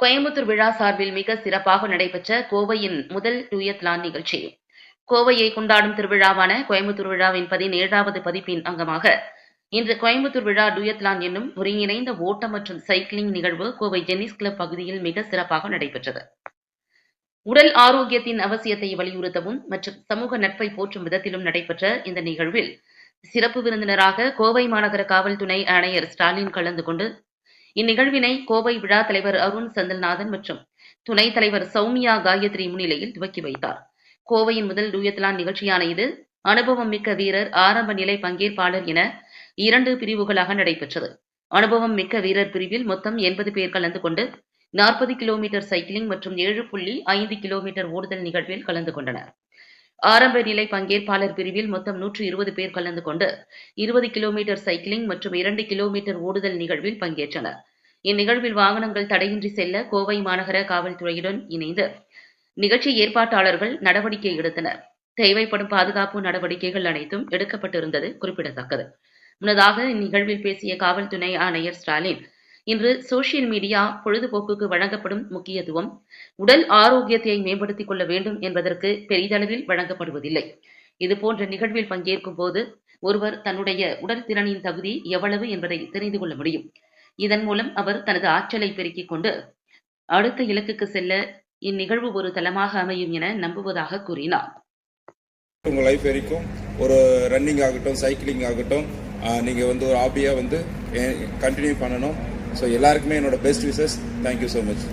கோயம்புத்தூர் விழா சார்பில் மிக சிறப்பாக நடைபெற்ற கோவையின் முதல் டூயத்லான் நிகழ்ச்சி. கோவையை கொண்டாடும் திருவிழாவான கோயம்புத்தூர் விழாவின் பதினேழாவது பதிப்பின் அங்கமாக இன்று கோயம்புத்தூர் விழா டூயத்லான் என்னும் ஒருங்கிணைந்த ஓட்டம் மற்றும் சைக்கிளிங் நிகழ்வு கோவை ஜென்னிஸ் கிளப் பகுதியில் மிக சிறப்பாக நடைபெற்றது. உடல் ஆரோக்கியத்தின் அவசியத்தை வலியுறுத்தவும் மற்றும் சமூக நட்பை போற்றும் விதத்திலும் நடைபெற்ற இந்த நிகழ்வில் சிறப்பு விருந்தினராக கோவை மாநகர காவல் துணை ஆணையர் ஸ்டாலின் கலந்து கொண்டு இந்நிகழ்வினை கோவை விழா தலைவர் அருண் செந்தில்நாதன் மற்றும் துணைத் தலைவர் சௌமியா காயத்ரி முன்னிலையில் துவக்கி வைத்தார். கோவையின் முதல் டூயத்லான் நிகழ்ச்சியான இது அனுபவம் மிக்க வீரர் ஆரம்ப நிலை பங்கேற்பாளர் என இரண்டு பிரிவுகளாக நடைபெற்றது. அனுபவம் மிக்க வீரர் பிரிவில் மொத்தம் எண்பது பேர் கலந்து கொண்டு நாற்பது கிலோமீட்டர் சைக்கிளிங் மற்றும் ஏழு புள்ளி ஐந்து கிலோமீட்டர் ஓடுதல் நிகழ்வில் கலந்து கொண்டனர். ஆரம்ப நிலை பங்கேற்பாளர் பிரிவில் மொத்தம் நூற்று இருபது பேர் கலந்து கொண்டு இருபது கிலோமீட்டர் சைக்கிளிங் மற்றும் இரண்டு கிலோமீட்டர் ஓடுதல் நிகழ்வில் பங்கேற்றனர். இந்நிகழ்வில் வாகனங்கள் தடையின்றி செல்ல கோவை மாநகர காவல்துறையுடன் இணைந்து நிகழ்ச்சி ஏற்பாட்டாளர்கள் நடவடிக்கை எடுத்தனர். தேவைப்படும் பாதுகாப்பு நடவடிக்கைகள் அனைத்தும் எடுக்கப்பட்டிருந்தது குறிப்பிடத்தக்கது. முன்னதாக இந்நிகழ்வில் பேசிய காவல்துறை ஆணையர் ஸ்டாலின் இன்று சோசியல் மீடியா பொழுதுபோக்குக்கு வழங்கப்படும் முக்கியத்துவம். உடல் ஆரோக்கியத்தை மேம்படுத்திக் கொள்ள வேண்டும் என்பதற்கு பெரிதளவில் வழங்கப்படுவதில்லை. இதுபோன்ற நிகழ்வில் பங்கேற்கும் போது ஒருவர் தன்னுடைய உடல் திறனின் தகுதி எவ்வளவு என்பதை தெரிந்து கொள்ள முடியும். இதன் மூலம் அவர் தனது ஆற்றலை பெருக்கிக் கொண்டு அடுத்த இலக்குக்கு செல்ல இந்நிகழ்வு ஒரு தளமாக அமையும் என நம்புவதாக கூறினார். உங்கள் லைஃப் வரைக்கும் ஒரு ரன்னிங் ஆகட்டும் சைக்கிளிங் ஆகட்டும் நீங்கள் வந்து ஒரு ஹாபியாக வந்து கண்டினியூ பண்ணணும். ஸோ எல்லாருக்குமே என்னோட best wishes thank you so much